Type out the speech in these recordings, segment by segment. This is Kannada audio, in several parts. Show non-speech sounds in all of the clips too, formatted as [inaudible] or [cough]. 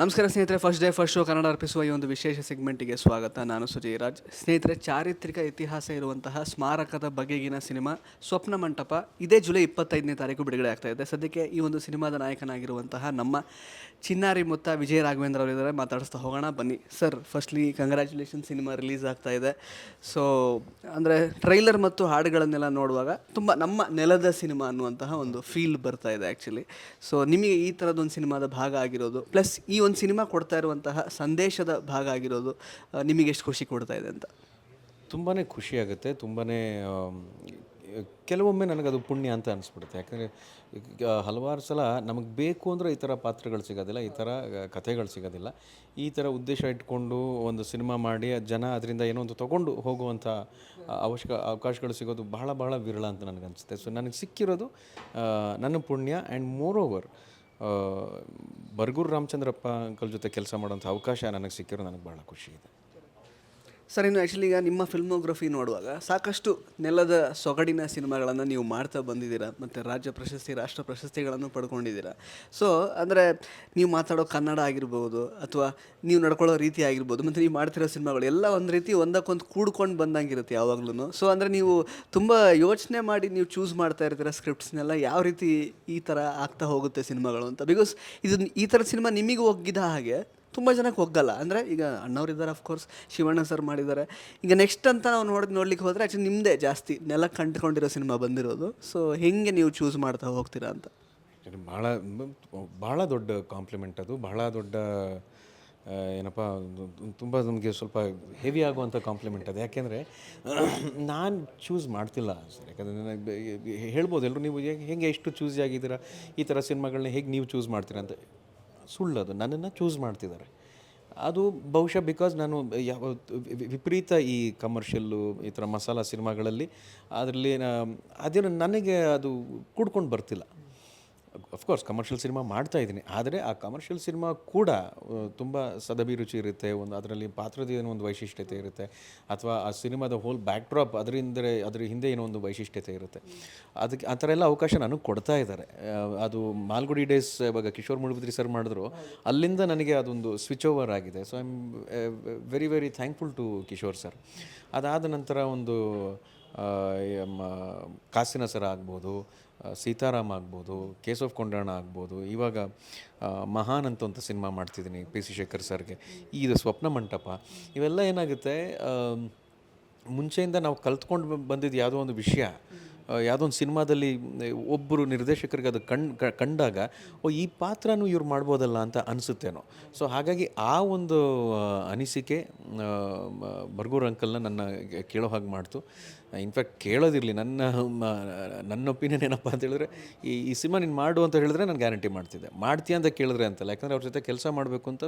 ನಮಸ್ಕಾರ ಸ್ನೇಹಿತರೆ first day first show Kannada ಅರ್ಪಿಸುವ ಈ ಒಂದು ವಿಶೇಷ ಸೆಗ್ಮೆಂಟಿಗೆ ಸ್ವಾಗತ. ನಾನು ಸುಜಯ್ ರಾಜ್. ಸ್ನೇಹಿತರೆ, ಚಾರಿತ್ರಿಕ ಇತಿಹಾಸ ಇರುವಂತಹ ಸ್ಮಾರಕದ ಬಗೆಗಿನ ಸಿನಿಮಾ ಸ್ವಪ್ನ ಮಂಟಪ ಇದೇ ಜುಲೈ ಇಪ್ಪತ್ತೈದನೇ ತಾರೀಕು ಬಿಡುಗಡೆ ಆಗ್ತಾ ಇದೆ. ಸದ್ಯಕ್ಕೆ ಈ ಒಂದು ಸಿನಿಮಾದ ನಾಯಕನಾಗಿರುವಂತಹ ನಮ್ಮ ಚಿನ್ನಾರಿ ಮುತ್ತ ವಿಜಯ ರಾಘವೇಂದ್ರ ಅವರಿದ್ದಾರೆ. ಮಾತಾಡಿಸ್ತಾ ಹೋಗೋಣ. ಬನ್ನಿ. Sir firstly congratulation cinema release ಆಗ್ತಾ ಇದೆ. ಸೊ ಅಂದರೆ ಟ್ರೈಲರ್ ಮತ್ತು ಹಾಡುಗಳನ್ನೆಲ್ಲ ನೋಡುವಾಗ ತುಂಬ ನಮ್ಮ ನೆಲದ ಸಿನಿಮಾ ಅನ್ನುವಂತಹ ಒಂದು ಫೀಲ್ ಬರ್ತಾ ಇದೆ ಆ್ಯಕ್ಚುಲಿ ಸೊ ನಿಮಗೆ ಈ ಥರದೊಂದು ಸಿನಿಮಾದ ಭಾಗ ಆಗಿರೋದು ಪ್ಲಸ್ ಈ ಒಂದು ಸಿನಿಮಾ ಕೊಡ್ತಾ ಇರುವಂತಹ ಸಂದೇಶದ ಭಾಗ ಆಗಿರೋದು ನಿಮಗೆ ಎಷ್ಟು ಖುಷಿ ಕೊಡ್ತಾ ಇದೆ ಅಂತ? ತುಂಬಾ ಖುಷಿಯಾಗುತ್ತೆ ತುಂಬಾ ಕೆಲವೊಮ್ಮೆ ನನಗದು ಪುಣ್ಯ ಅಂತ ಅನಿಸ್ಬಿಡುತ್ತೆ. ಯಾಕಂದರೆ ಹಲವಾರು ಸಲ ನಮಗೆ ಬೇಕು ಅಂದರೆ ಈ ಥರ ಪಾತ್ರಗಳು ಸಿಗೋದಿಲ್ಲ, ಈ ಥರ ಕಥೆಗಳು ಸಿಗೋದಿಲ್ಲ. ಈ ಥರ ಉದ್ದೇಶ ಇಟ್ಕೊಂಡು ಒಂದು ಸಿನಿಮಾ ಮಾಡಿ, ಜನ ಅದರಿಂದ ಏನೋ ಒಂದು ತೊಗೊಂಡು ಹೋಗುವಂಥ ಅವಶ್ಯಕ, ಅವಕಾಶಗಳು ಸಿಗೋದು ಬಹಳ ಬಹಳ ವಿರಳ ಅಂತ ನನಗನ್ಸುತ್ತೆ ಸೊ ನನಗೆ ಸಿಕ್ಕಿರೋದು ನನ್ನ ಪುಣ್ಯ and more over Bargur Ramachandrappa uncle ಜೊತೆ ಕೆಲಸ ಮಾಡೋಂಥ ಅವಕಾಶ ನನಗೆ ಸಿಕ್ಕಿರೋ ನನಗೆ ಭಾಳ ಖುಷಿ ಇದೆ. ಸರ್, ಇನ್ನು ಆ್ಯಕ್ಚುಲಿ ಈಗ ನಿಮ್ಮ ಫಿಲ್ಮೋಗ್ರಫಿ ನೋಡುವಾಗ ಸಾಕಷ್ಟು ನೆಲದ ಸೊಗಡಿನ ಸಿನಿಮಾಗಳನ್ನು ನೀವು ಮಾಡ್ತಾ ಬಂದಿದ್ದೀರಾ? ಮತ್ತು ರಾಜ್ಯ ಪ್ರಶಸ್ತಿ, ರಾಷ್ಟ್ರ ಪ್ರಶಸ್ತಿಗಳನ್ನು ಪಡ್ಕೊಂಡಿದ್ದೀರಾ? ಸೊ ಅಂದರೆ ನೀವು ಮಾತಾಡೋ ಕನ್ನಡ ಆಗಿರ್ಬೋದು, ಅಥವಾ ನೀವು ನಡ್ಕೊಳ್ಳೋ ರೀತಿ ಆಗಿರ್ಬೋದು, ಮತ್ತು ನೀವು ಮಾಡ್ತಿರೋ ಸಿನಿಮಾಗಳು ಎಲ್ಲ ಒಂದು ರೀತಿ ಒಂದಕ್ಕೊಂದು ಕೂಡ್ಕೊಂಡು ಬಂದಂಗಿರುತ್ತೆ ಯಾವಾಗ್ಲೂ ಸೊ ಅಂದರೆ ನೀವು ತುಂಬ ಯೋಚನೆ ಮಾಡಿ ನೀವು ಚೂಸ್ ಮಾಡ್ತಾ ಇರ್ತೀರ ಸ್ಕ್ರಿಪ್ಟ್ಸ್ನೆಲ್ಲ ಯಾವ ರೀತಿ ಈ ಥರ ಆಗ್ತಾ ಹೋಗುತ್ತೆ ಸಿನಿಮಾಗಳು ಅಂತ? ಬಿಕಾಸ್ ಇದು ಈ ಥರದ ಸಿನಿಮಾ ನಿಮಗೆ ಒಗ್ಗಿದ ಹಾಗೆ ತುಂಬ ಜನಕ್ಕೆ ಒಗ್ಗಲ್ಲ. ಅಂದರೆ ಈಗ ಅಣ್ಣವ್ರಿದ್ದಾರೆ ಅಫ್ಕೋರ್ಸ್ ಶಿವಣ್ಣ ಸರ್ ಮಾಡಿದ್ದಾರೆ. ಈಗ ನೆಕ್ಸ್ಟ್ ಅಂತ ನಾವು ನೋಡಿ, ನೋಡ್ಲಿಕ್ಕೆ ಹೋದರೆ ಆ್ಯಕ್ಚುಲಿ ನಿಮ್ಮದೇ ಜಾಸ್ತಿ ನೆಲ ಕಂಡುಕೊಂಡಿರೋ ಸಿನಿಮಾ ಬಂದಿರೋದು. ಸೊ ಹೆಂಗೆ ನೀವು ಚೂಸ್ ಮಾಡ್ತಾ ಹೋಗ್ತೀರಾ ಅಂತ? ಭಾಳ ಭಾಳ ದೊಡ್ಡ ಕಾಂಪ್ಲಿಮೆಂಟ್ ಅದು. ಬಹಳ ದೊಡ್ಡ ಏನಪ್ಪ, ತುಂಬ ನಮಗೆ ಸ್ವಲ್ಪ ಹೆವಿ ಆಗುವಂಥ ಕಾಂಪ್ಲಿಮೆಂಟ್ ಅದು. ಯಾಕೆಂದರೆ ನಾನು ಚೂಸ್ ಮಾಡ್ತಿಲ್ಲ ಸರ್. ಯಾಕಂದರೆ ಹೇಳ್ಬೋದು ಎಲ್ಲರೂ ನೀವು, ಹೇಗೆ, ಹೆಂಗೆ ಎಷ್ಟು ಚೂಸ್ ಆಗಿದ್ದೀರಾ? ಈ ಥರ ಸಿನಿಮಾಗಳನ್ನ ಹೇಗೆ ನೀವು ಚೂಸ್ ಮಾಡ್ತೀರಾ? ಅಂತ. ಸುಳ್ಳದು, ನನ್ನನ್ನು ಚೂಸ್ ಮಾಡ್ತಿದ್ದಾರೆ. ಅದು ಬಹುಶಃ ಬಿಕಾಸ್ ನಾನು ಯಾವ ವಿಪರೀತ ಈ ಕಮರ್ಷಿಯಲ್ಲು ಈ ಥರ ಮಸಾಲ ಸಿನಿಮಾಗಳಲ್ಲಿ, ಅದರಲ್ಲಿ ಅದೇನು ನನಗೆ ಅದು ಕೂಡ್ಕೊಂಡು ಬರ್ತಿಲ್ಲ. ಅಫ್ಕೋರ್ಸ್ ಕಮರ್ಷಿಯಲ್ ಸಿನಿಮಾ ಮಾಡ್ತಾ ಇದ್ದೀನಿ. ಆದರೆ ಆ ಕಮರ್ಷಿಯಲ್ ಸಿನಿಮಾ ಕೂಡ ತುಂಬ ಸದಭಿರುಚಿ ಇರುತ್ತೆ. ಒಂದು ಅದರಲ್ಲಿ ಪಾತ್ರದ ಏನೋ ಒಂದು ವೈಶಿಷ್ಟ್ಯತೆ ಇರುತ್ತೆ. ಅಥವಾ ಆ ಸಿನಿಮಾದ ಹೋಲ್ ಬ್ಯಾಕ್ ಡ್ರಾಪ್ ಅದರಿಂದ ಅದ್ರ ಹಿಂದೆ ಏನೋ ಒಂದು ವೈಶಿಷ್ಟ್ಯತೆ ಇರುತ್ತೆ. ಅದಕ್ಕೆ ಆ ಥರ ಎಲ್ಲ ಅವಕಾಶ ನನಗೆ ಕೊಡ್ತಾ ಇದ್ದಾರೆ. ಅದು ಮಾಲ್ಗುಡಿ ಡೇಸ್ ಇವಾಗ ಕಿಶೋರ್ ಮುಳುಬುದ್ರಿ ಸರ್ ಮಾಡಿದ್ರು. ಅಲ್ಲಿಂದ ನನಗೆ ಅದೊಂದು ಸ್ವಿಚ್ ಓವರ್ ಆಗಿದೆ. So I am very very thankful to Kishore sir ಅದಾದ ನಂತರ ಒಂದು ಕಾಸಿನ ಸರ ಆಗ್ಬೋದು. ಸೀತಾರಾಮ್ ಆಗ್ಬೋದು ಆಫ್ ಕೊಂಡಾಣ ಆಗ್ಬೋದು, ಇವಾಗ ಮಹಾನ್ ಅಂತ ಒಂದು ಸಿನಿಮಾ ಮಾಡ್ತಿದ್ದೀನಿ ಪಿ ಸಿ ಶೇಖರ್ ಸರ್ಗೆ. ಇದು ಸ್ವಪ್ನ ಮಂಟಪ. ಇವೆಲ್ಲ ಏನಾಗುತ್ತೆ ಮುಂಚೆಯಿಂದ ನಾವು ಕಲ್ತ್ಕೊಂಡು ಬಂದಿದ್ದು ಯಾವುದೋ ಒಂದು ವಿಷಯ. ಯಾವುದೋ ಒಂದು ಸಿನಿಮಾದಲ್ಲಿ ಒಬ್ಬರು ನಿರ್ದೇಶಕರಿಗೆ ಅದು ಕಂಡಾಗ, ಓ, ಈ ಪಾತ್ರನೂ ಇವ್ರು ಮಾಡ್ಬೋದಲ್ಲ ಅಂತ ಅನಿಸುತ್ತೇನೋ. ಸೊ, ಹಾಗಾಗಿ ಆ ಒಂದು ಅನಿಸಿಕೆ ಬರ್ಗೂರ್ ಅಂಕಲ್ನ ನನ್ನ ಕೇಳೋ ಹಾಗೆ ಮಾಡ್ತು. ಇನ್ಫ್ಯಾಕ್ಟ್ ಕೇಳೋದಿರಲಿ, ನನ್ನ ನನ್ನ ಒಪಿನಿಯನ್ ಏನಪ್ಪ ಅಂತ ಹೇಳಿದ್ರೆ, ಈ ಈ ಸಿನಿಮಾ ನೀನು ಮಾಡು ಅಂತ ಹೇಳಿದ್ರೆ ನಾನು ಗ್ಯಾರಂಟಿ ಮಾಡ್ತಿದ್ದೆ. ಮಾಡ್ತೀಯ ಅಂತ ಕೇಳಿದ್ರೆ ಅಂತಲ್ಲ, ಯಾಕಂದರೆ ಅವ್ರ ಜೊತೆ ಕೆಲಸ ಮಾಡಬೇಕು ಅಂತ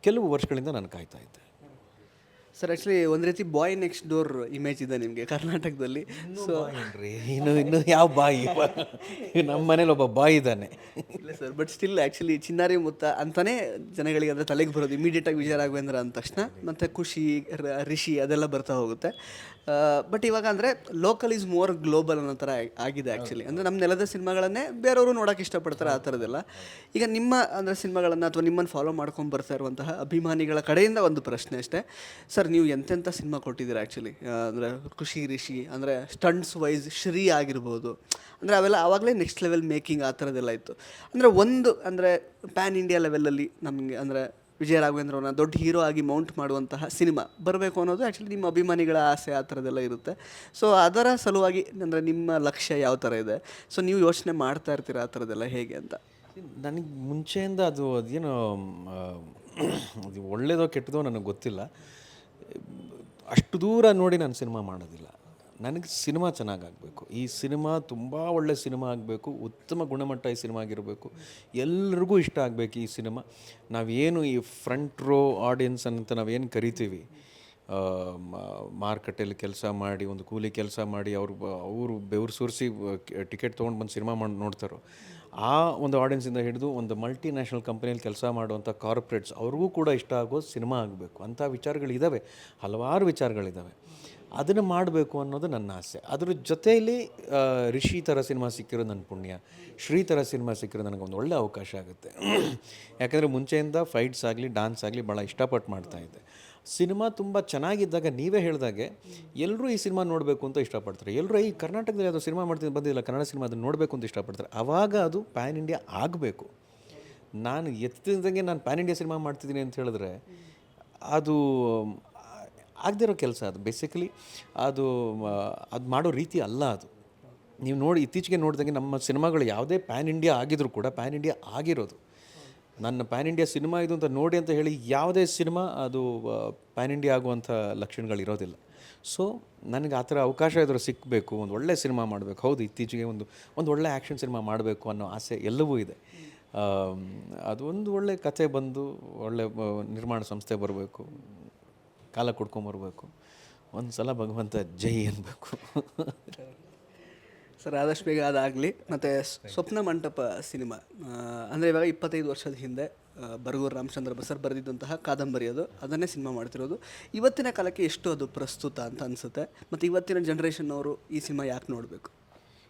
ಕೆಲವು ವರ್ಷಗಳಿಂದ ನಾನು ಕಾಯ್ತಾ ಇದ್ದೆ. ಸರ್ ಆ್ಯಕ್ಚುಲಿ ಒಂದು ರೀತಿ ಬಾಯ್ ನೆಕ್ಸ್ಟ್ ಡೋರ್ ಇಮೇಜ್ ಇದೆ ನಿಮಗೆ ಕರ್ನಾಟಕದಲ್ಲಿ. ಸೊ ಏನ್ರಿ? ಇನ್ನು ಇನ್ನು ಯಾವ ಬಾಯಿ ನಮ್ಮ ಮನೇಲಿ ಒಬ್ಬ ಬಾಯ್ ಇದ್ದಾನೆ. ಇಲ್ಲ sir but still actually Chinnari Mutha ಅಂತಾನೆ ಜನಗಳಿಗೆ ಅಂದರೆ ತಲೆಗೆ ಬರೋದು ಇಮಿಡಿಯೇಟಾಗಿ ವಿಜಯ ರಾಘವೇಂದ್ರ ಅಂದ ತಕ್ಷಣ. ಮತ್ತು ಖುಷಿ ರಿಷಿ ಅದೆಲ್ಲ ಬರ್ತಾ ಹೋಗುತ್ತೆ. ಬಟ್ ಇವಾಗ ಅಂದರೆ ಲೋಕಲ್ ಈಸ್ ಮೋರ್ ಗ್ಲೋಬಲ್ ಅನ್ನೋ ಥರ ಆಗಿದೆ ಆ್ಯಕ್ಚುಲಿ ಅಂದರೆ ನಮ್ಮ ನೆಲದ ಸಿನಿಮಾಗಳನ್ನೇ ಬೇರೆಯವರು ನೋಡೋಕೆ ಇಷ್ಟಪಡ್ತಾರೆ ಆ ಥರದ್ದೆಲ್ಲ. ಈಗ ನಿಮ್ಮ ಅಂದರೆ ಸಿನಿಮಾಗಳನ್ನು ಅಥವಾ ನಿಮ್ಮನ್ನು ಫಾಲೋ ಮಾಡ್ಕೊಂಡು ಬರ್ತಾ ಇರುವಂತಹ ಅಭಿಮಾನಿಗಳ ಕಡೆಯಿಂದ ಒಂದು ಪ್ರಶ್ನೆ ಅಷ್ಟೇ. ಸರ್ ನೀವು ಎಂತೆಂಥ ಸಿನಿಮಾ ಕೊಟ್ಟಿದ್ದೀರಾ ಆ್ಯಕ್ಚುಲಿ ಅಂದರೆ ಖುಷಿ, ರಿಷಿ, ಅಂದರೆ ಸ್ಟಂಟ್ಸ್ ವೈಸ್ ಶ್ರೀ ಆಗಿರ್ಬೋದು. ಅಂದರೆ ಅವೆಲ್ಲ ಆವಾಗಲೇ ನೆಕ್ಸ್ಟ್ ಲೆವೆಲ್ ಮೇಕಿಂಗ್ ಆ ಥರದ್ದೆಲ್ಲ ಇತ್ತು. ಅಂದರೆ ಒಂದು, ಅಂದರೆ ಪ್ಯಾನ್ ಇಂಡಿಯಾ ಲೆವೆಲಲ್ಲಿ ನಮಗೆ, ಅಂದರೆ ವಿಜಯ ರಾಘವೇಂದ್ರವ್ರನ್ನ ದೊಡ್ಡ ಹೀರೋ ಆಗಿ ಮೌಂಟ್ ಮಾಡುವಂತಹ ಸಿನಿಮಾ ಬರಬೇಕು ಅನ್ನೋದು ಆ್ಯಕ್ಚುಲಿ ನಿಮ್ಮ ಅಭಿಮಾನಿಗಳ ಆಸೆ ಆ ಥರದ್ದೆಲ್ಲ ಇರುತ್ತೆ. ಸೊ ಅದರ ಸಲುವಾಗಿ ಅಂದರೆ ನಿಮ್ಮ ಲಕ್ಷ್ಯ ಯಾವ ಥರ ಇದೆ? ಸೊ ನೀವು ಯೋಚನೆ ಮಾಡ್ತಾ ಇರ್ತೀರಾ ಆ ಥರದ್ದೆಲ್ಲ ಹೇಗೆ ಅಂತ? ನನಗೆ ಮುಂಚೆಯಿಂದ ಅದು ಅದೇನು ಅದು ಒಳ್ಳೇದೋ ಕೆಟ್ಟದೋ ನನಗೆ ಗೊತ್ತಿಲ್ಲ. ಅಷ್ಟು ದೂರ ನೋಡಿ ನಾನು ಸಿನಿಮಾ ಮಾಡೋದಿಲ್ಲ. ನನಗೆ ಸಿನಿಮಾ ಚೆನ್ನಾಗಾಗಬೇಕು. ಈ ಸಿನಿಮಾ ತುಂಬ ಒಳ್ಳೆ ಸಿನಿಮಾ ಆಗಬೇಕು, ಉತ್ತಮ ಗುಣಮಟ್ಟ ಈ ಸಿನಿಮಾ ಆಗಿರಬೇಕು ಎಲ್ರಿಗೂ ಇಷ್ಟ ಆಗಬೇಕು ಈ ಸಿನಿಮಾ. ನಾವೇನು ಈ ಫ್ರಂಟ್ ರೋ ಆಡಿಯನ್ಸ್ ಅಂತ ನಾವೇನು ಕರಿತೀವಿ? ಮಾರುಕಟ್ಟೆಯಲ್ಲಿ ಕೆಲಸ ಮಾಡಿ, ಒಂದು ಕೂಲಿ ಕೆಲಸ ಮಾಡಿ, ಅವರು ಅವರು ಬೆವರು ಸುರಿಸಿ ಟಿಕೆಟ್ ತೊಗೊಂಡು ಬಂದು ಸಿನಿಮಾ ಮಾಡಿ, ನೋಡ್ತಾರೋ? ಆ ಒಂದು ಆಡಿಯನ್ಸಿಂದ ಹಿಡಿದು ಒಂದು ಮಲ್ಟಿ ನ್ಯಾಷನಲ್ ಕಂಪ್ನಿಯಲ್ಲಿ ಕೆಲಸ ಮಾಡುವಂಥ ಕಾರ್ಪೊರೇಟ್ಸ್ ಅವ್ರಿಗೂ ಕೂಡ ಇಷ್ಟ ಆಗೋ ಸಿನಿಮಾ ಆಗಬೇಕು. ಅಂಥ ವಿಚಾರಗಳಿದ್ದಾವೆ ಹಲವಾರು ವಿಚಾರಗಳಿದ್ದಾವೆ ಅದನ್ನು ಮಾಡಬೇಕು ಅನ್ನೋದು ನನ್ನ ಆಸೆ. ಅದ್ರ ಜೊತೆಯಲ್ಲಿ ರಿಷಿ ಥರ ಸಿನಿಮಾ ಸಿಕ್ಕಿರೋ ನನ್ನ ಪುಣ್ಯ. ಶ್ರೀ ಥರ ಸಿನಿಮಾ ಸಿಕ್ಕಿರೋ ಒಂದು ಒಳ್ಳೆ ಅವಕಾಶ ಆಗುತ್ತೆ. ಯಾಕಂದರೆ ಮುಂಚೆಯಿಂದ ಫೈಟ್ಸ್ ಆಗಲಿ ಡಾನ್ಸ್ ಆಗಲಿ ಭಾಳ ಇಷ್ಟಪಟ್ಟು ಮಾಡ್ತಾಯಿದ್ದೆ ಸಿನಿಮಾ ತುಂಬ ಚೆನ್ನಾಗಿದ್ದಾಗ ನೀವೇ ಹೇಳಿದಾಗೆ ಎಲ್ಲರೂ ಈ ಸಿನಿಮಾ ನೋಡಬೇಕು ಅಂತ ಇಷ್ಟಪಡ್ತಾರೆ. ಎಲ್ಲರೂ ಈ ಕರ್ನಾಟಕದಲ್ಲಿ ಯಾವುದೋ ಸಿನಿಮಾ ಮಾಡ್ತೀನಿ ಬಂದಿಲ್ಲ ಕನ್ನಡ ಸಿನಿಮಾ ಅದನ್ನು ನೋಡಬೇಕು ಅಂತ ಇಷ್ಟಪಡ್ತಾರೆ. ಆವಾಗ ಅದು ಪ್ಯಾನ್ ಇಂಡಿಯಾ ಆಗಬೇಕು. ನಾನು ಎತ್ತಿದಂಗೆ ನಾನು ಪ್ಯಾನ್ ಇಂಡಿಯಾ ಸಿನಿಮಾ ಮಾಡ್ತಿದ್ದೀನಿ ಅಂತ ಹೇಳಿದ್ರೆ, ಅದು ಆಗದಿರೋ ಕೆಲಸ ಅದು. ಬೇಸಿಕಲಿ ಅದು ಅದು ಮಾಡೋ ರೀತಿ ಅಲ್ಲ ಅದು. ನೀವು ನೋಡಿ, ಇತ್ತೀಚೆಗೆ ನೋಡಿದಂಗೆ ನಮ್ಮ ಸಿನಿಮಾಗಳು ಯಾವುದೇ ಪ್ಯಾನ್ ಇಂಡಿಯಾ ಆಗಿದ್ರು ಕೂಡ, ಪ್ಯಾನ್ ಇಂಡಿಯಾ ಆಗಿರೋದು. ನನ್ನ ಪ್ಯಾನ್ ಇಂಡಿಯಾ ಸಿನಿಮಾ ಇದು ಅಂತ ನೋಡಿ ಅಂತ ಹೇಳಿ ಯಾವುದೇ ಸಿನಿಮಾ ಅದು ಪ್ಯಾನ್ ಇಂಡಿಯಾ ಆಗುವಂಥ ಲಕ್ಷಣಗಳಿರೋದಿಲ್ಲ ಸೊ ನನಗೆ ಆ ಥರ ಅವಕಾಶ ಇದ್ರೆ ಸಿಕ್ಕಬೇಕು ಒಂದು ಒಳ್ಳೆ ಸಿನಿಮಾ ಮಾಡಬೇಕು. ಹೌದು, ಇತ್ತೀಚೆಗೆ ಒಂದು ಒಂದು ಒಳ್ಳೆ ಆ್ಯಕ್ಷನ್ ಸಿನಿಮಾ ಮಾಡಬೇಕು ಅನ್ನೋ ಆಸೆ ಎಲ್ಲವೂ ಇದೆ. ಅದು ಒಂದು ಒಳ್ಳೆ ಕತೆ ಬಂದು, ಒಳ್ಳೆ ನಿರ್ಮಾಣ ಸಂಸ್ಥೆ ಬರಬೇಕು, ಕಾಲ ಕೊಡ್ಕೊಂಬರ್ಬೇಕು ಒಂದು ಸಲ ಭಗವಂತ ಜೈ ಅನ್ಬೇಕು. [laughs] ಸರ್ ಆದಷ್ಟು ಬೇಗ ಅದಾಗಲಿ. ಮತ್ತು ಸ್ವಪ್ನ ಮಂಟಪ ಸಿನಿಮಾ ಅಂದರೆ ಇವಾಗ ಇಪ್ಪತ್ತೈದು ವರ್ಷದ ಹಿಂದೆ ಬರಗೂರು ರಾಮಚಂದ್ರ ಬಸರ್ ಬರೆದಿದ್ದಂತಹ ಕಾದಂಬರಿ ಅದು. ಅದನ್ನೇ ಸಿನಿಮಾ ಮಾಡ್ತಿರೋದು. ಇವತ್ತಿನ ಕಾಲಕ್ಕೆ ಎಷ್ಟು ಅದು ಪ್ರಸ್ತುತ ಅಂತ ಅನಿಸುತ್ತೆ? ಮತ್ತು ಇವತ್ತಿನ ಜನ್ರೇಷನ್ನವರು ಈ ಸಿನಿಮಾ ಯಾಕೆ ನೋಡಬೇಕು?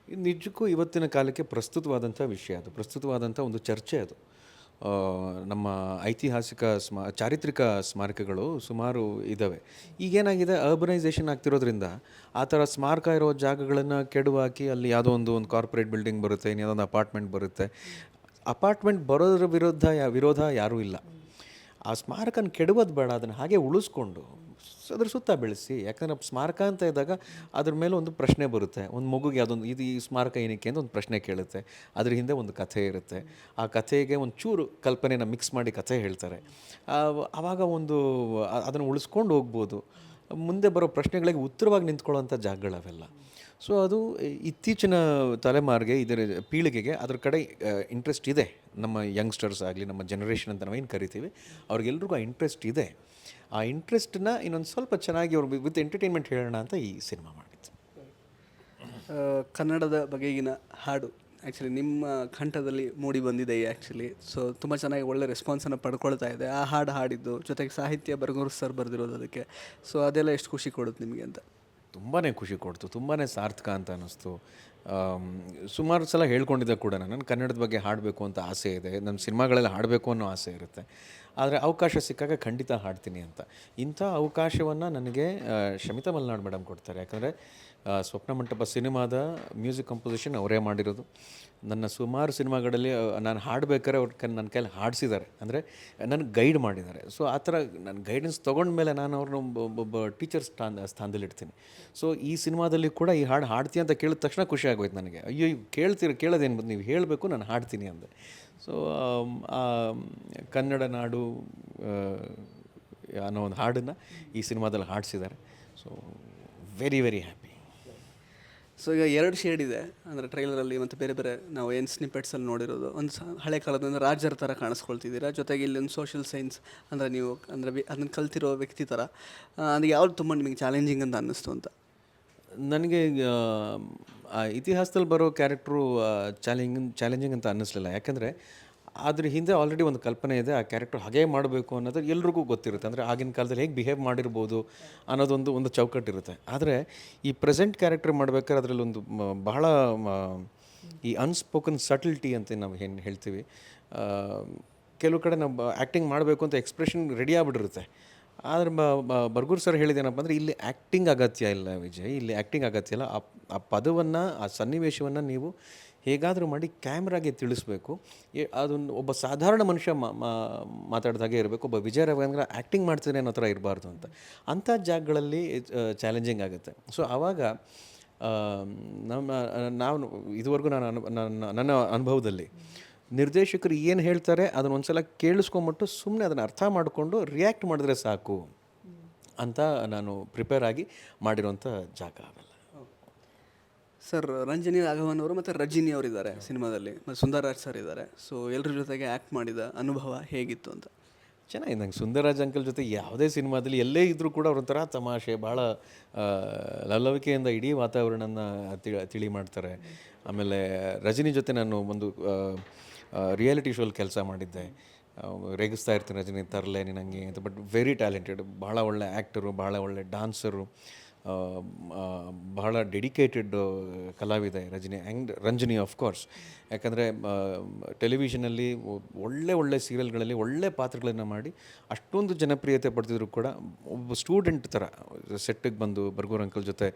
ನಿಜಕ್ಕೂ ಇವತ್ತಿನ ಕಾಲಕ್ಕೆ ಪ್ರಸ್ತುತವಾದಂಥ ವಿಷಯ ಅದು. ಪ್ರಸ್ತುತವಾದಂಥ ಒಂದು ಚರ್ಚೆ ಅದು. ನಮ್ಮ ಐತಿಹಾಸಿಕ ಸ್ಮಾ, ಚಾರಿತ್ರಿಕ ಸ್ಮಾರಕಗಳು ಸುಮಾರು ಇದ್ದಾವೆ ಈಗೇನಾಗಿದೆ, ಅರ್ಬನೈಸೇಷನ್ ಆಗ್ತಿರೋದ್ರಿಂದ ಆ ಥರ ಸ್ಮಾರಕ ಇರೋ ಜಾಗಗಳನ್ನು ಕೆಡುವಾಕಿ ಅಲ್ಲಿ ಯಾವುದೋ ಒಂದು ಒಂದು ಕಾರ್ಪೊರೇಟ್ ಬಿಲ್ಡಿಂಗ್ ಬರುತ್ತೆ ಇನ್ನೊಂದು ಒಂದು ಅಪಾರ್ಟ್ಮೆಂಟ್ ಬರುತ್ತೆ. ಅಪಾರ್ಟ್ಮೆಂಟ್ ಬರೋದ್ರ ವಿರುದ್ಧ ಯಾ, ವಿರೋಧ ಯಾರೂ ಇಲ್ಲ. ಆ ಸ್ಮಾರಕನ ಕೆಡುವುದು ಬೇಡ, ಅದನ್ನು ಹಾಗೆ ಉಳಿಸ್ಕೊಂಡು ಅದ್ರ ಸುತ್ತ ಬೆಳೆಸಿ, ಯಾಕಂದ್ರೆ ಸ್ಮಾರಕ ಅಂತ ಇದ್ದಾಗ ಅದ್ರ ಮೇಲೆ ಒಂದು ಪ್ರಶ್ನೆ ಬರುತ್ತೆ. ಒಂದು ಮಗುಗೆ ಅದೊಂದು, ಇದು ಈ ಸ್ಮಾರಕ ಏನಕ್ಕೆ ಅಂತ ಒಂದು ಪ್ರಶ್ನೆ ಕೇಳುತ್ತೆ. ಅದ್ರ ಹಿಂದೆ ಒಂದು ಕಥೆ ಇರುತ್ತೆ. ಆ ಕಥೆಗೆ ಒಂದು ಚೂರು ಕಲ್ಪನೆನ ಮಿಕ್ಸ್ ಮಾಡಿ ಕಥೆ ಹೇಳ್ತಾರೆ. ಆವಾಗ ಒಂದು ಅದನ್ನು ಉಳಿಸ್ಕೊಂಡು ಹೋಗ್ಬೋದು. ಮುಂದೆ ಬರೋ ಪ್ರಶ್ನೆಗಳಿಗೆ ಉತ್ತರವಾಗಿ ನಿಂತ್ಕೊಳ್ಳೋಂಥ ಜಾಗಗಳವೆಲ್ಲ ಸೊ ಅದು ಇತ್ತೀಚಿನ ತಲೆಮಾರಿಗೆ, ಇದರ ಪೀಳಿಗೆಗೆ ಅದ್ರ ಕಡೆ ಇಂಟ್ರೆಸ್ಟ್ ಇದೆ. ನಮ್ಮ ಯಂಗ್ಸ್ಟರ್ಸ್ ಆಗಲಿ, ನಮ್ಮ ಜನರೇಷನ್ ಅಂತ ನಾವೇನು ಕರಿತೀವಿ, ಅವ್ರಿಗೆಲ್ರಿಗೂ ಆ ಇಂಟ್ರೆಸ್ಟ್ ಇದೆ. ಆ ಇಂಟ್ರೆಸ್ಟನ್ನ ಇನ್ನೊಂದು ಸ್ವಲ್ಪ ಚೆನ್ನಾಗಿ ಅವ್ರು ವಿತ್ ಎಂಟರ್ಟೈನ್ಮೆಂಟ್ ಹೇಳೋಣ ಅಂತ ಈ ಸಿನಿಮಾ ಮಾಡಿದ್ದು. ಕನ್ನಡದ ಬಗೆಗಿನ ಹಾಡು ಆ್ಯಕ್ಚುಲಿ ನಿಮ್ಮ ಕಂಠದಲ್ಲಿ ಮೂಡಿ ಬಂದಿದೆ ಆ್ಯಕ್ಚುಲಿ ಸೊ ತುಂಬ ಚೆನ್ನಾಗಿ ಒಳ್ಳೆ ರೆಸ್ಪಾನ್ಸನ್ನು ಪಡ್ಕೊಳ್ತಾ ಇದೆ. ಆ ಹಾಡು ಹಾಡಿದ್ದು ಜೊತೆಗೆ ಸಾಹಿತ್ಯ ಬರಗೂರು ಸರ್ ಬರೆದಿರೋದು ಅದಕ್ಕೆ. ಸೊ ಅದೆಲ್ಲ ಎಷ್ಟು ಖುಷಿ ಕೊಡುತ್ತೆ ನಿಮಗೆ ಅಂತ? ತುಂಬಾ ಖುಷಿ ಕೊಡ್ತು ತುಂಬಾ ಸಾರ್ಥಕ ಅಂತ ಅನ್ನಿಸ್ತು. ಸುಮಾರು ಸಲ ಹೇಳ್ಕೊಂಡಿದ್ದೆ ಕೂಡ ನಾನು ಕನ್ನಡದ ಬಗ್ಗೆ ಹಾಡಬೇಕು ಅಂತ ಆಸೆ ಇದೆ, ನಮ್ಮ ಸಿನಿಮಾಗಳಲ್ಲಿ ಹಾಡಬೇಕು ಅನ್ನೋ ಆಸೆ ಇರುತ್ತೆ. ಆದರೆ ಅವಕಾಶ ಸಿಕ್ಕಾಗ ಖಂಡಿತ ಹಾಡ್ತೀನಿ ಅಂತ. ಇಂಥ ಅವಕಾಶವನ್ನು ನನಗೆ ಶಮಿತಾ ಮಲ್ನಾಡ್ ಮೇಡಮ್ ಕೊಡ್ತಾರೆ. ಯಾಕಂದರೆ ಸ್ವಪ್ನ ಮಂಟಪ ಸಿನಿಮಾದ ಮ್ಯೂಸಿಕ್ ಕಂಪೋಸಿಷನ್ ಅವರೇ ಮಾಡಿರೋದು. ನನ್ನ ಸುಮಾರು ಸಿನಿಮಾಗಳಲ್ಲಿ ನಾನು ಹಾಡಬೇಕಾದ್ರೆ ಅವ್ರ ಕನ್ ನನ್ನ ಕೈಲಿ ಹಾಡಿಸಿದ್ದಾರೆ. ಅಂದರೆ ನನಗೆ ಗೈಡ್ ಮಾಡಿದ್ದಾರೆ. ಸೊ, ಆ ಥರ ನನ್ನ ಗೈಡೆನ್ಸ್ ತೊಗೊಂಡ್ಮೇಲೆ ನಾನು ಅವ್ರನ್ನ ಒಬ್ಬ ಟೀಚರ್ ಸ್ಥಾನ, ಸ್ಥಾನದಲ್ಲಿ ಇಡ್ತೀನಿ. ಸೊ, ಈ ಸಿನಿಮಾದಲ್ಲಿ ಕೂಡ ಈ ಹಾಡು ಹಾಡ್ತೀನಿ ಅಂತ ಕೇಳಿದ ತಕ್ಷಣ ಖುಷಿ ಆಗೋಯ್ತು ನನಗೆ. ಅಯ್ಯೋ ಕೇಳ್ತೀರ, ಕೇಳೋದೇನು ನೀವು ಹೇಳಬೇಕು, ನಾನು ಹಾಡ್ತೀನಿ ಅಂದೆ. ಸೊ ಕನ್ನಡ ನಾಡು ಅನ್ನೋ ಒಂದು ಹಾಡನ್ನು ಈ ಸಿನಿಮಾದಲ್ಲಿ ಹಾಡಿಸಿದ್ದಾರೆ. So very very happy so ಈಗ ಎರಡು ಶೇಡ್ ಇದೆ. ಅಂದರೆ ಟ್ರೈಲರಲ್ಲಿ ಮತ್ತು ಬೇರೆ ಬೇರೆ ನಾವು ಏನು ಸ್ನಿಪೆಟ್ಸಲ್ಲಿ ನೋಡಿರೋದು. ಒಂದು ಹಳೆ ಹಳೆ ಒಂದು ರಾಜರ ಥರ ಕಾಣಿಸ್ಕೊಳ್ತಿದ್ದೀರಾ? ಜೊತೆಗೆ ಇಲ್ಲಿ ಒಂದು ಸೋಷಿಯಲ್ ಸೈನ್ಸ್ ಅಂದರೆ ನೀವು ಅಂದರೆ ಅದನ್ನು ಕಲ್ತಿರೋ ವ್ಯಕ್ತಿ ಥರ ಅದು ಯಾವ್ದು ತುಂಬ ನಿಮಗೆ ಚಾಲೆಂಜಿಂಗ್ ಅಂತ ಅನ್ನಿಸ್ತು ಅಂತ? ನನಗೆ ಇತಿಹಾಸದಲ್ಲಿ ಬರೋ ಕ್ಯಾರೆಕ್ಟ್ರು ಚಾಲೆಂಜಿಂಗ್ ಚಾಲೆಂಜಿಂಗ್ ಅಂತ ಅನ್ನಿಸ್ಲಿಲ್ಲ. ಯಾಕಂದರೆ ಅದ್ರ ಹಿಂದೆ ಆಲ್ರೆಡಿ ಒಂದು ಕಲ್ಪನೆ ಇದೆ, ಆ ಕ್ಯಾರೆಕ್ಟರ್ ಹಾಗೇ ಮಾಡಬೇಕು ಅನ್ನೋದು ಎಲ್ರಿಗೂ ಗೊತ್ತಿರುತ್ತೆ. ಅಂದರೆ ಆಗಿನ ಕಾಲದಲ್ಲಿ ಹೇಗೆ ಬಿಹೇವ್ ಮಾಡಿರ್ಬೋದು ಅನ್ನೋದೊಂದು ಒಂದು ಚೌಕಟ್ಟಿರುತ್ತೆ ಆದರೆ ಈ ಪ್ರೆಸೆಂಟ್ ಕ್ಯಾರೆಕ್ಟರ್ ಮಾಡ್ಬೇಕಾದ್ರೆ ಅದರಲ್ಲಿ ಒಂದು ಬಹಳ ಈ ಅನ್ಸ್ಪೋಕನ್ ಸಟಲ್ಟಿ ಅಂತ ನಾವು ಏನು ಹೇಳ್ತೀವಿ. ಕೆಲವು ಕಡೆ ನಾವು ಆ್ಯಕ್ಟಿಂಗ್ ಮಾಡಬೇಕು ಅಂತ ಎಕ್ಸ್ಪ್ರೆಷನ್ ರೆಡಿ ಆಗಿಬಿಟ್ಟಿರುತ್ತೆ. ಆದರೆ ಬರ್ಗೂರ್ ಸರ್ ಹೇಳಿದೇನಪ್ಪ ಅಂದರೆ, ಇಲ್ಲಿ ಆ್ಯಕ್ಟಿಂಗ್ ಅಗತ್ಯ ಇಲ್ಲ ವಿಜಯ್, ಇಲ್ಲಿ ಆ್ಯಕ್ಟಿಂಗ್ ಅಗತ್ಯ ಇಲ್ಲ. ಆ ಪದವನ್ನು, ಆ ಸನ್ನಿವೇಶವನ್ನು ನೀವು ಹೇಗಾದರೂ ಮಾಡಿ ಕ್ಯಾಮ್ರಾಗೆ ತಿಳಿಸ್ಬೇಕು. ಅದನ್ನು ಒಬ್ಬ ಸಾಧಾರಣ ಮನುಷ್ಯ ಮಾತಾಡ್ದಾಗೆ ಇರಬೇಕು. ಒಬ್ಬ ವಿಜಯ ರಾಘವೇಂದ್ರ ಆ್ಯಕ್ಟಿಂಗ್ ಮಾಡ್ತೀನಿ ಅನ್ನೋ ಥರ ಇರಬಾರ್ದು ಅಂತ. ಅಂಥ ಜಾಗಗಳಲ್ಲಿ ಚಾಲೆಂಜಿಂಗ್ ಆಗುತ್ತೆ. ಸೊ ಆವಾಗ ನಮ್ಮ, ನಾನು, ಇದುವರೆಗೂ ನಾನು ಅನು, ನನ್ನ ಅನುಭವದಲ್ಲಿ ನಿರ್ದೇಶಕರು ಏನು ಹೇಳ್ತಾರೆ, ಅದನ್ನ ಒಂದ್ಸಲ ಕೇಳಿಸ್ಕೊಂಬಿಟ್ಟು ಸುಮ್ಮನೆ ಅದನ್ನು ಅರ್ಥ ಮಾಡಿಕೊಂಡು ರಿಯಾಕ್ಟ್ ಮಾಡಿದ್ರೆ ಸಾಕು ಅಂತ ನಾನು ಪ್ರಿಪೇರ್ ಆಗಿ ಮಾಡಿರೋಂಥ ಜಾಗ ಅವೆಲ್ಲ. ಸರ್, ರಂಜನಿ ರಾಘವನ್ ಅವರು ಮತ್ತು ರಜಿನಿ ಅವರಿದ್ದಾರೆ ಸಿನಿಮಾದಲ್ಲಿ, ಮತ್ತು ಸುಂದರ್ರಾಜ್ ಸರ್ ಇದ್ದಾರೆ. ಸೊ ಎಲ್ಲರ ಜೊತೆಗೆ ಆ್ಯಕ್ಟ್ ಮಾಡಿದ ಅನುಭವ ಹೇಗಿತ್ತು ಅಂತ? ಚೆನ್ನಾಗಿದೆ ನಂಗೆ ಸುಂದರರಾಜ್ ಅಂಕಲ್ ಜೊತೆ ಯಾವುದೇ ಸಿನಿಮಾದಲ್ಲಿ ಎಲ್ಲೇ ಇದ್ದರೂ ಕೂಡ ಅವ್ರೊಂಥರ ತಮಾಷೆ ಭಾಳ ಲವಲವಿಕೆಯಿಂದ ಇಡೀ ವಾತಾವರಣನ ತಿಳಿ ತಿಳಿ ಮಾಡ್ತಾರೆ. ಆಮೇಲೆ ರಜನಿ ಜೊತೆ ನಾನು ಒಂದು ರಿಯಾಲಿಟಿ ಶೋಲ್ಲಿ ಕೆಲಸ ಮಾಡಿದ್ದೆ. ರೇಗಿಸ್ತಾ ಇರ್ತೀನಿ ರಜನಿ, ತರಲೆ ನಿನಗೆ ಅಂತ ಬಟ್ ವೆರಿ ಟ್ಯಾಲೆಂಟೆಡ್ ಭಾಳ ಒಳ್ಳೆ ಆ್ಯಕ್ಟರು ಭಾಳ ಒಳ್ಳೆ ಡಾನ್ಸರು ಬಹಳ ಡೆಡಿಕೇಟೆಡ್ ಕಲಾವಿದೆ Rajani and Ranjani of course ಯಾಕಂದರೆ ಟೆಲಿವಿಷನಲ್ಲಿ ಒಳ್ಳೆ ಒಳ್ಳೆ ಸೀರಿಯಲ್ಗಳಲ್ಲಿ ಒಳ್ಳೆ ಪಾತ್ರಗಳನ್ನು ಮಾಡಿ ಅಷ್ಟೊಂದು ಜನಪ್ರಿಯತೆ ಪಡೆದಿದ್ರು ಕೂಡ ಒಬ್ಬ ಸ್ಟೂಡೆಂಟ್ ಥರ ಸೆಟ್ಟಿಗೆ ಬಂದು ಬರ್ಗೂರ್ ಅಂಕಲ್ ಜೊತೆ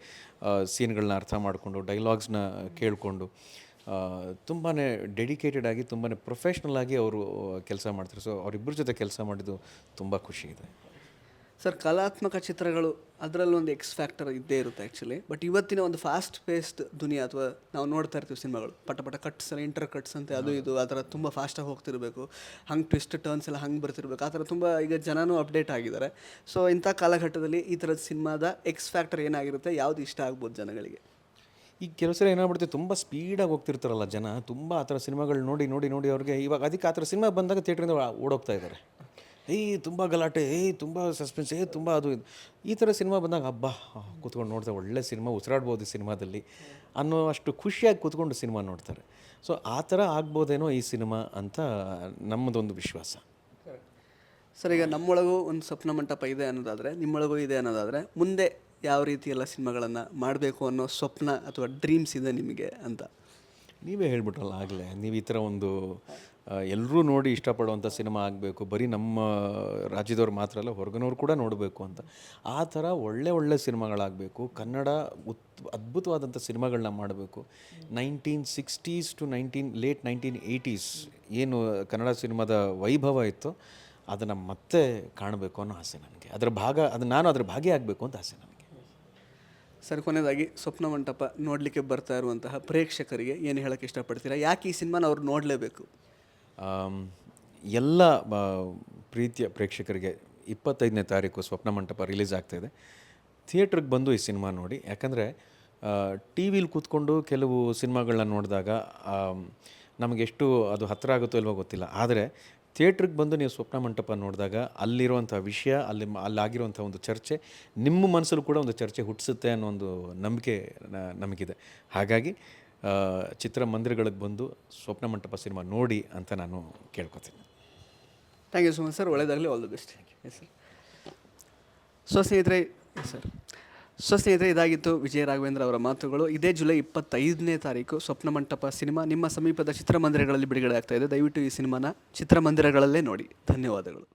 ಸೀನ್ಗಳನ್ನ ಅರ್ಥ ಮಾಡಿಕೊಂಡು ಡೈಲಾಗ್ಸ್ನ ಕೇಳಿಕೊಂಡು ತುಂಬಾ ಡೆಡಿಕೇಟೆಡ್ ಆಗಿ ತುಂಬಾ ಪ್ರೊಫೆಷ್ನಲ್ ಆಗಿ ಅವರು ಕೆಲಸ ಮಾಡ್ತಾರೆ. ಸೊ ಅವರಿಬ್ಬರ ಜೊತೆ ಕೆಲಸ ಮಾಡಿದ್ದು ತುಂಬ ಖುಷಿ ಇದೆ. ಸರ್ ಕಲಾತ್ಮಕ ಚಿತ್ರಗಳು ಅದರಲ್ಲೊಂದು ಒಂದು ಎಕ್ಸ್ ಫ್ಯಾಕ್ಟರ್ ಇದ್ದೇ ಇರುತ್ತೆ ಆ್ಯಕ್ಚುಲಿ ಬಟ್ ಇವತ್ತಿನ ಒಂದು ಫಾಸ್ಟ್ ಪೇಸ್ಡ್ ದುನಿಯಾ ಅಥವಾ ನಾವು ನೋಡ್ತಾ ಇರ್ತೀವಿ ಸಿನಿಮಾಗಳು. ಪಟ ಪಟ ಕಟ್ಸ್ ಇಂಟರ್ ಕಟ್ಸ್ ಅಂತೆ ಅದು ಇದು ಆ ಥರ ತುಂಬ ಫಾಸ್ಟಾಗಿ ಹೋಗ್ತಿರಬೇಕು. ಹಂಗೆ ಟ್ವಿಸ್ಟ್ ಟರ್ನ್ಸ್ ಎಲ್ಲ ಹಂಗೆ ಬರ್ತಿರ್ಬೇಕು. ಆ ಥರ ತುಂಬ ಈಗ ಜನನೂ ಅಪ್ಡೇಟ್ ಆಗಿದ್ದಾರೆ. ಸೊ ಇಂಥ ಕಾಲಘಟ್ಟದಲ್ಲಿ ಈ ಥರದ ಸಿನಿಮಾದ ಎಕ್ಸ್ ಫ್ಯಾಕ್ಟರ್ ಏನಾಗಿರುತ್ತೆ? ಯಾವುದು ಇಷ್ಟ ಆಗ್ಬೋದು ಜನಗಳಿಗೆ? ಈಗ ಕೆಲವು ಸಲ ಏನಾಗ್ಬಿಡುತ್ತೆ ತುಂಬ ಸ್ಪೀಡಾಗಿ ಹೋಗ್ತಿರ್ತಾರಲ್ಲ ಜನ. ತುಂಬ ಆ ಥರ ಸಿನಿಮಾಗಳು ನೋಡಿ ನೋಡಿ ನೋಡಿ ಅವ್ರಿಗೆ ಇವಾಗ ಅದಕ್ಕೆ ಆ ಥರ ಸಿನಿಮಾ ಬಂದಾಗ ಥಿಯೇಟ್ರಿಂದ ಓಡೋಗ್ತಾ ಇದ್ದಾರೆ. ಏಯ್ ತುಂಬ ಗಲಾಟೆ ಏಯ್ ತುಂಬ ಸಸ್ಪೆನ್ಸ್ ಏಯ್ ತುಂಬ ಅದು ಇದು. ಈ ಥರ ಸಿನಿಮಾ ಬಂದಾಗ ಹಬ್ಬ ಕೂತ್ಕೊಂಡು ನೋಡ್ತಾರೆ ಒಳ್ಳೆ ಸಿನಿಮಾ ಉಸಿರಾಡ್ಬೋದು ಈ ಸಿನಿಮಾದಲ್ಲಿ ಅನ್ನೋ ಅಷ್ಟು ಖುಷಿಯಾಗಿ ಕೂತ್ಕೊಂಡು ಸಿನಿಮಾ ನೋಡ್ತಾರೆ. ಸೊ ಆ ಥರ ಆಗ್ಬೋದೇನೋ ಈ ಸಿನಿಮಾ ಅಂತ ನಮ್ಮದೊಂದು ವಿಶ್ವಾಸ. ಸರ್ ಈಗ ನಮ್ಮೊಳಗೂ ಒಂದು ಸ್ವಪ್ನ ಮಂಟಪ ಇದೆ ಅನ್ನೋದಾದರೆ ನಿಮ್ಮೊಳಗೂ ಇದೆ ಅನ್ನೋದಾದರೆ ಮುಂದೆ ಯಾವ ರೀತಿ ಎಲ್ಲ ಸಿನಿಮಾಗಳನ್ನು ಮಾಡಬೇಕು ಅನ್ನೋ ಸ್ವಪ್ನ ಅಥವಾ ಡ್ರೀಮ್ಸ್ ಇದೆ ನಿಮಗೆ ಅಂತ? ನೀವೇ ಹೇಳ್ಬಿಟ್ರಲ್ಲ ಆಗಲೇ ನೀವು ಈ ಥರ ಒಂದು ಎಲ್ಲರೂ ನೋಡಿ ಇಷ್ಟಪಡುವಂಥ ಸಿನಿಮಾ ಆಗಬೇಕು. ಬರೀ ನಮ್ಮ ರಾಜ್ಯದವ್ರು ಮಾತ್ರ ಅಲ್ಲ, ಹೊರಗಿನವ್ರು ಕೂಡ ನೋಡಬೇಕು ಅಂತ. ಆ ಥರ ಒಳ್ಳೆ ಒಳ್ಳೆ ಸಿನಿಮಾಗಳಾಗಬೇಕು. ಕನ್ನಡ ಉತ್ ಅದ್ಭುತವಾದಂಥ ಸಿನಿಮಾಗಳನ್ನ ಮಾಡಬೇಕು. Nineteen sixties to nineteen, late nineteen eighties ಏನು ಕನ್ನಡ ಸಿನಿಮಾದ ವೈಭವ ಇತ್ತು, ಅದನ್ನು ಮತ್ತೆ ಕಾಣಬೇಕು ಅನ್ನೋ ಆಸೆ ನನಗೆ. ಅದರ ಭಾಗ, ಅದು ನಾನು ಅದರ ಭಾಗಿಯಾಗಬೇಕು ಅಂತ ಆಸೆ ನನಗೆ. ಸರ್, ಕೊನೆಯದಾಗಿ ಸ್ವಪ್ನ ಮಂಟಪ ನೋಡಲಿಕ್ಕೆ ಬರ್ತಾ ಇರುವಂತಹ ಪ್ರೇಕ್ಷಕರಿಗೆ ಏನು ಹೇಳಕ್ಕೆ ಇಷ್ಟಪಡ್ತೀರಾ? ಯಾಕೆ ಈ ಸಿನಿಮಾನ ಅವ್ರು ನೋಡಲೇಬೇಕು? ಎಲ್ಲ ಪ್ರೀತಿಯ ಪ್ರೇಕ್ಷಕರಿಗೆ ಇಪ್ಪತ್ತೈದನೇ ತಾರೀಕು ಸ್ವಪ್ನ ಮಂಟಪ ರಿಲೀಸ್ ಆಗ್ತಾಯಿದೆ ಥಿಯೇಟ್ರಿಗೆ ಬಂದು ಈ ಸಿನಿಮಾ ನೋಡಿ. ಯಾಕಂದರೆ ಟಿ ವಿಲಿ ಕೂತ್ಕೊಂಡು ಕೆಲವು ಸಿನಿಮಾಗಳನ್ನ ನೋಡಿದಾಗ ನಮಗೆಷ್ಟು ಅದು ಹತ್ತಿರ ಆಗುತ್ತೋ ಇಲ್ವೋ ಗೊತ್ತಿಲ್ಲ. ಆದರೆ, ಥಿಯೇಟ್ರಿಗೆ ಬಂದು ನೀವು ಸ್ವಪ್ನ ಮಂಟಪ ನೋಡಿದಾಗ ಅಲ್ಲಿರುವಂಥ ವಿಷಯ, ಅಲ್ಲಿ ಅಲ್ಲಾಗಿರುವಂಥ ಒಂದು ಚರ್ಚೆ, ನಿಮ್ಮ ಮನಸ್ಸಲ್ಲೂ ಕೂಡ ಒಂದು ಚರ್ಚೆ ಹುಟ್ಟಿಸುತ್ತೆ ಅನ್ನೋ ಒಂದು ನಂಬಿಕೆ ನಮಗಿದೆ. ಹಾಗಾಗಿ ಚಿತ್ರಮಂದಿರಗಳಿಗೆ ಬಂದು ಸ್ವಪ್ನ ಮಂಟಪ ಸಿನಿಮಾ ನೋಡಿ ಅಂತ ನಾನು ಕೇಳ್ಕೊತೀನಿ. Thank you so much sir ಒಳ್ಳೆಯದಾಗಲಿ all the best you sir so ಸ್ನೇಹಿತರೆ ಸರ್ ಸೊ ಸ್ನೇಹಿತರೆ ಇದಾಗಿತ್ತು ವಿಜಯ ರಾಘವೇಂದ್ರ ಅವರ ಮಾತುಗಳು. ಇದೇ ಜುಲೈ ಇಪ್ಪತ್ತೈದನೇ ತಾರೀಕು ಸ್ವಪ್ನ ಮಂಟಪ ಸಿನಿಮಾ ನಿಮ್ಮ ಸಮೀಪದ ಚಿತ್ರಮಂದಿರಗಳಲ್ಲಿ ಬಿಡುಗಡೆ ಆಗ್ತಾ ಇದೆ. ದಯವಿಟ್ಟು ಈ ಸಿನಿಮಾನ ಚಿತ್ರಮಂದಿರಗಳಲ್ಲೇ ನೋಡಿ. ಧನ್ಯವಾದಗಳು.